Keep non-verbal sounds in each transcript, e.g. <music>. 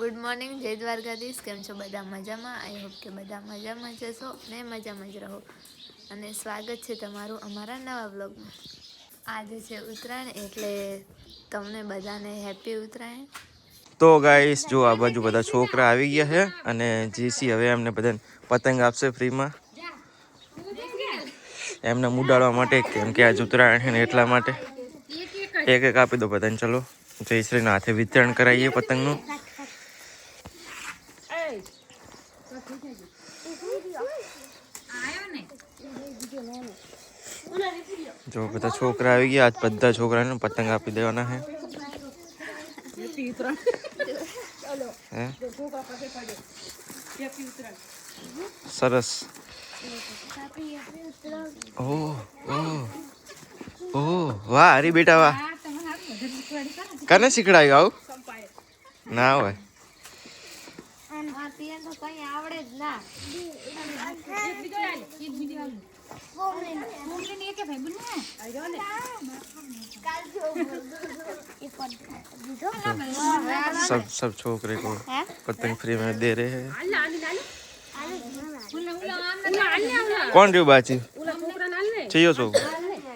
Good morning જય દ્વારકાધીશ કેમ છો? બધા મજામાં? આઈ હોપ કે બધા મજામાં જ હશો ને મજામાં જ રહો. અને સ્વાગત છે તમારું અમારા નવા બ્લોગમાં આજે છે ઉત્તરાયણ, એટલે તમને બધાને હેપી ઉત્તરાયણ. તો ગાઈસ જો આ બાજુ બધા છોકરા આવી ગયા છે અને જીસી હવે એમને બધાને પતંગ આપશે ફ્રીમાં. એમને મુડાડવા માટે, કેમ કે આજ ઉત્તરાયણ છે ને એટલા માટે. એક એક આપી દો બધાને, ચલો. જયશ્રીના હાથે વિતરણ કરાવીએ પતંગનું. જો બધા છોકરા આવી ગયા આજ બધા છોકરાને પતંગ આપી દેવાના છે હે સરસ ઓહ ઓહ ઓહ વાહ હરી બેટા વાહ કને શીખડાયું આવું ના હોય તો કઈ આવડે જ ના सब सब छोकरे को पतंग फ्री में दे रहे हैं कौन રહ્યું બાચી ચિયો છો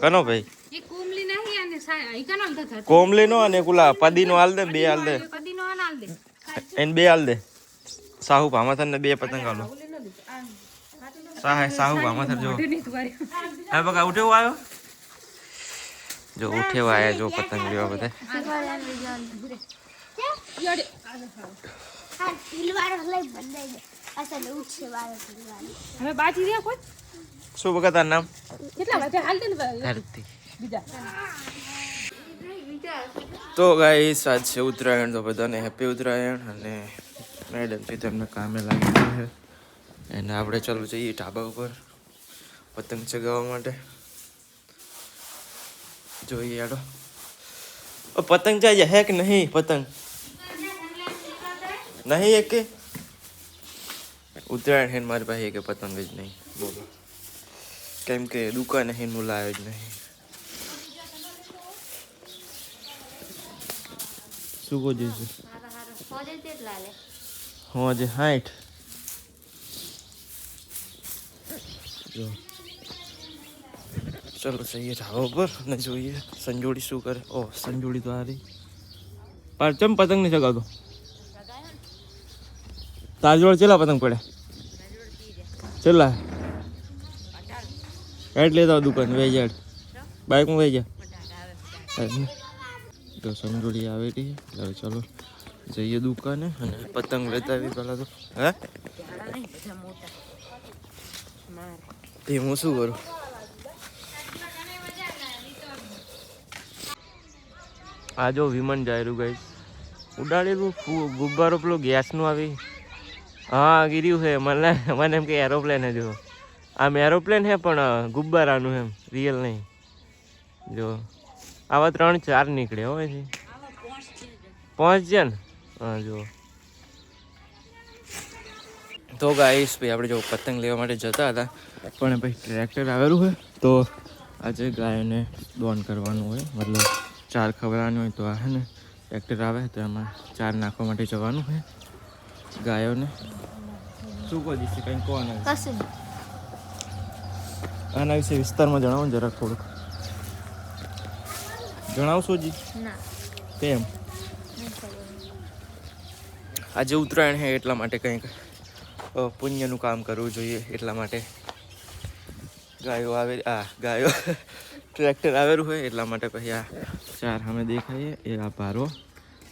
કનો ભાઈ કોમલી નો અને કુલા પદી નો હાલ દે બે હાલ દે એને બે હાલ દે સાહુ ભામાથર ને બે પતંગ આલો. સાહે સાહુ ભામાથર જો. હા બકા ઉઠેવો આવ્યો? જો ઉઠેવા આવ્યા જો પતંગ લેવા બધા. હવે બાજી રહ્યા કોઈ? શું બકા તાર નામ? કેટલા વાગે હાલ દે બીજા. તો ગાઈસ આજ છે ઉત્તરાયણ તો બધાને હેપી ઉત્તરાયણ અને મેડમ છે તેમને કામે લાગી ગયા છે. એને આપણે ચાલો જઈએ ઢાબા ઉપર પતંગ ચગાવવા માટે. જોઈએ આડો ઓ પતંગ જાય હે કે નહીં પતંગ? નહીં એક કે? ઉત્તરાયણ હે મારી પાસે એક પતંગ જ નહીં. બોલો. કેમ કે દુકાન હે મુલાયો જ નહીં. શું કહો જઈશું હું આજે હાઠ જો. ચલો જઈએ ઢાબા ઉપર અને જોઈએ સંજોડી શું કરે. ઓ સંજોડી તો હારી પણ ચમ પતંગ નહીં ચગાવતો? તાર જોડે ચેલા પતંગ પડે? ચેલા? હેડ લેતા દુકાન વહી જાય બાઇકમાં વહી જાય તો સંજોડી આવેલી. હવે ચલો. જઈએ દુકાને અને પતંગ લેતા આવી પેલા તો. હે? એ હું શું કરું? આ જો વિમાન જાયરું ગઈ ઉડાડેલું ગુબ્બારો પેલો ગેસનું આવી. હા, ગીર્યું છે. મને મને એમ કે એરોપ્લેન જ જો. આમ એરોપ્લેન છે પણ ગુબ્બારાનું એમ રિયલ નહીં. જો. આવા ત્રણ ચાર નીકળે હોય છે ને. જણ હા જો તો ગાઈશ ભાઈ આપણે જો પતંગ લેવા માટે જતા હતા પણ ભાઈ ટ્રેક્ટર આવેલું હોય તો આજે ગાયોને દોન કરવાનું હોય મતલબ ચાર ખવડાવવાની હોય તો આ હે ને ટ્રેક્ટર આવે તો એમાં ચાર નાખવા માટે જવાનું હોય ગાયોને. શું કહો દીધી કંઈ કહો આના વિશે? વિસ્તારમાં જણાવો જરા જરાક થોડુંક. જણાવશો જી? કેમ. આજે ઉત્તરાયણ છે એટલા માટે કંઈક પુણ્યનું કામ કરવું જોઈએ એટલા માટે. ગાયો આવે, આ, ગાયો, ટ્રેક્ટર આવેલું હોય એટલા માટે પછી આ ચાર સામે દેખાઈએ, એ આ ભારો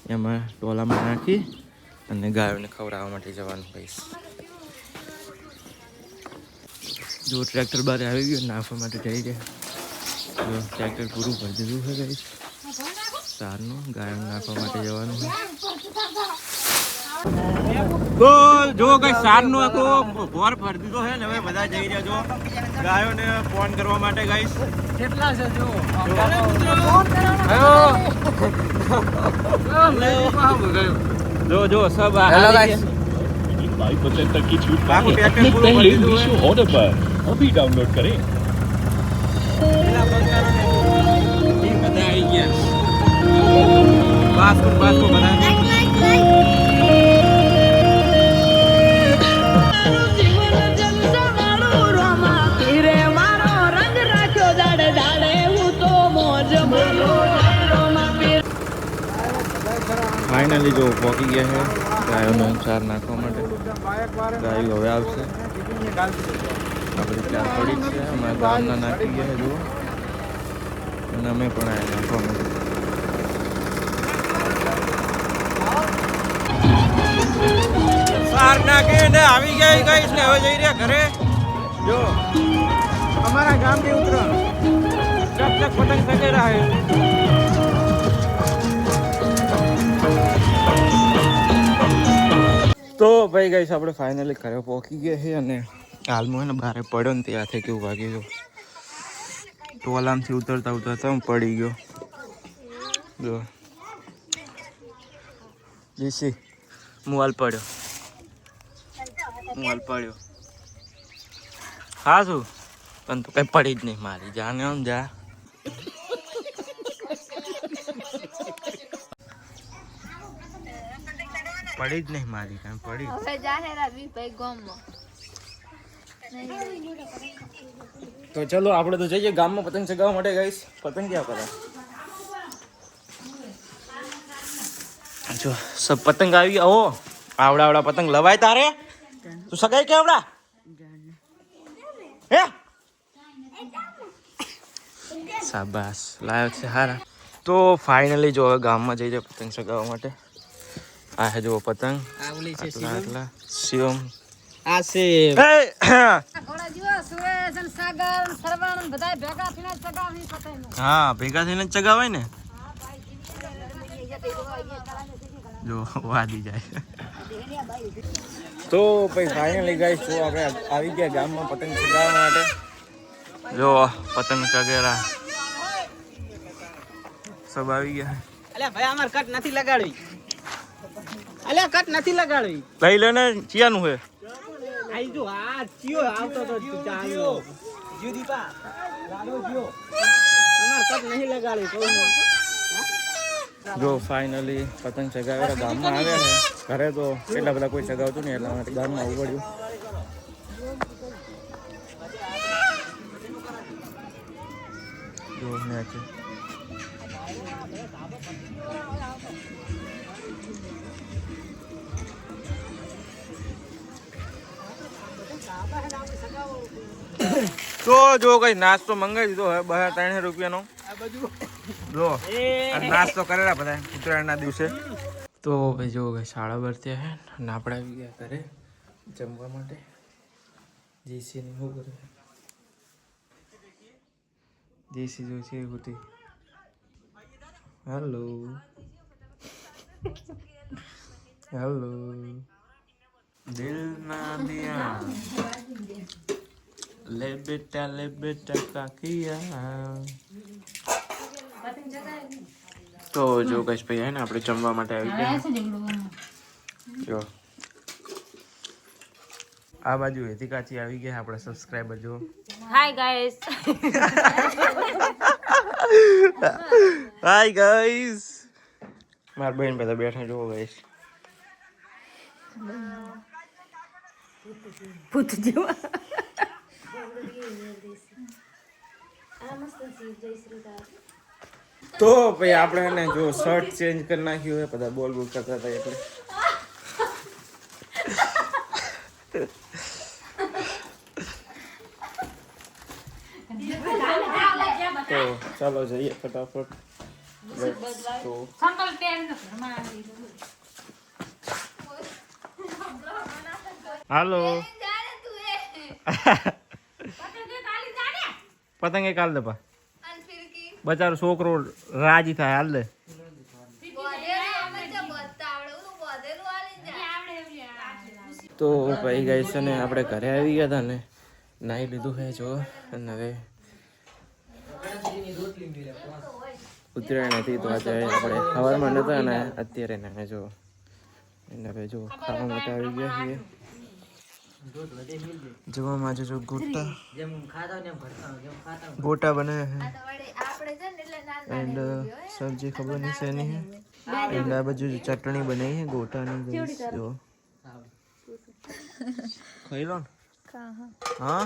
એમાં ટોલામાં નાખી અને ગાયોને ખવડાવવા માટે જવાનું કહીશ જો ટ્રેક્ટર બહાર આવી ગયું, નાખવા માટે જઈ ગયા જો ટ્રેક્ટર પૂરું ભરી દીધું છે કહીશ ચારનું ગાયોને નાખવા માટે જવાનું તો જો કઈ સારનો હતો ભોર ફરી દીધો છે ને હવે બધા જઈ રહ્યા છો. ગાયોને ફોન કરવા માટે ગાઈસ કેટલા છે જો? જો. જો સબ હેલો ગાઈસ. ભાઈ પટેલ તકી છૂટ પાકો કરી. ડાઉનલોડ કરે બધા આવી ગયા. બાસ્કેટ બાસ્કેટ બધા. ફાઇનલી જો પહોંચી ગયા છે ગાયોનો ચાર નાખવા માટે. ગાયો હવે આવશે. આપણી ચાર પડી છે અમારા ગામના નાખી ગયા છે, જુઓ. અને અમે પણ આ નાખવા માટે. નાખીને આવી ગયા ગઈશ ને, હવે જઈ રહ્યા ઘરે. જો અમારા ગામની ઉતરણ. ચક ચક પતંગ સજેરા હે તો ભાઈ ગઈશ આપણે ફાઇનલી ઘરે પહોંચી ગયા છે અને હાલમાં ને બહાર પડ્યો ને ત્યાંથી કેવું વાગ્યું જો ટોલામથી ઉતરતા ઉતરતા હું પડી ગયો. જો. જીસી હાલ પડ્યો. હાલ પડ્યો. હા શું? પણ તું કંઈ પડી જ નહીં મારી. જાને આમ જા. પડી જ નહીં મારી કાંઈ પડી હવે જાહે આવી ભાઈ ગામમાં. તો ચલો આપણે તો જઈએ ગામમાં પતંગ ચગાવવા માટે ગઈશ પતંગ ક્યાં કરે જો સબ પતંગ આવી ગયા ઓ આવડા આવડા પતંગ લવાય તારે? તું સગાઈ કે આવડા? હે? શાબાશ લાયક છે હારા. તો ફાઇનલી જો હવે ગામમાં જાય પતંગ ચગાવવા માટે. આ હે જો પતંગ. આટલા આટલા. શિવમ. આ છે. એ ઘોડા જેવા સુરેશ અને સાગર અને સરવણ અને બધાય ભેગા થઈને ચગાવી પતંગ. હા ભેગા થઈને જ ચગાવાય ને? જો વાદી જાય. તો પછી ફાઇનલી ગાઈસ તો આપણે આવી ગયા ગામમાં પતંગ ચગાવવા માટે. જો પતંગ ચગેરા. સબ આવી ગયા. અલ્યા ભાઈ અમાર કટ નથી લગાડવી. અલ્યા કટ નથી લગાડવી. લઈ લે ને ચિયાનું હે. આઈ જો આ ચિયો આવતો તો ચાલ્યો દીપા લાડો ગયો અમાર કટ નહીં લગાડવી હું. જો ફાઇનલી પતંગ ચગાવેલા ગામમાં આવ્યા ને. ઘરે તો એટલા બધા કોઈ ચગાવતું નહીં એટલા માટે ગામમાં આવવું પડ્યું જો મેચ તો જો કઈ નાસ્તો મંગાવી દીધો હવે બહાર ત્રણસો રૂપિયાનો. જો નાસ્તો કરેલા બધા ઉત્તરાયણના દિવસે. તો ભાઈ જો બાર થયા હે આપણે આવી ગયા ઘરે જમવા માટે. જીસી ને, શું કરે? જેસી જો છે હોતી હેલો હેલો દિલ ના દિયા લે બેટા લે બેટા કાકિયા તો જો કશ ભાઈ હે ને આપણે જમવા માટે આવી ગયા. જો. આ બાજુ હેતી કાચી આવી ગયા આપણા સબસ્ક્રાઇબર જો. હાય ગાઈસ <laughs> હાય ગાઈસ માર બહેન બધા બેઠા જો ગાઈસ ભૂત જેવા. તો ભાઈ આપણે હે ને જો શર્ટ ચેન્જ કરી નાખ્યું હે બધા બોલ બોલ કરતા હતા એટલે તો ચાલો જઈએ ફટાફટ. હાલો. પતંગે કાલ દે પા. બચારો છોકરો રાજી થાય હાલ દે. તો ભાઈ ગઈ છે ને આપણે ઘરે આવી ગયા હતા ને નાહી લીધું છે જો અને હવે ઉત્તરાયણ હતી તો આજે આપણે સવારમાં નતા અને અત્યારે ને જો. એને ભાઈ જો ખાવા માટે આવી ગયા છીએ. જોવામાં જો ગોટા ગોટા બને છે. નાના એન્ડ સબ્જી ખબર નહીં છે. નહીં એન્ડ આ બાજુ ચટણી બનાવી છે ગોટાની જો. ખાઈ લો હા?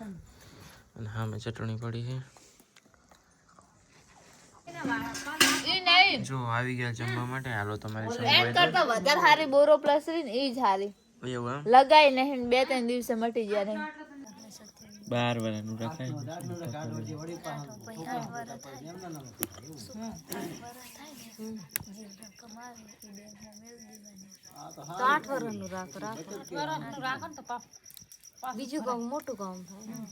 અને હા મેં ચટણી પડી છે. જો આવી ગયા જમવા માટે. હાલો તમારી એમ કરતા વધારે હારી બોરો પ્લસ ને એ જ હારી. એવું લગાઈ નહીં બે ત્રણ દિવસે મટી જાય નહીં બાર વાળાનું રખાય. તો આઠ વર્ષનું રાખો રાખો. રાખો ને તો પાપ બીજું ઘઉં મોટું ઘઉં થાય.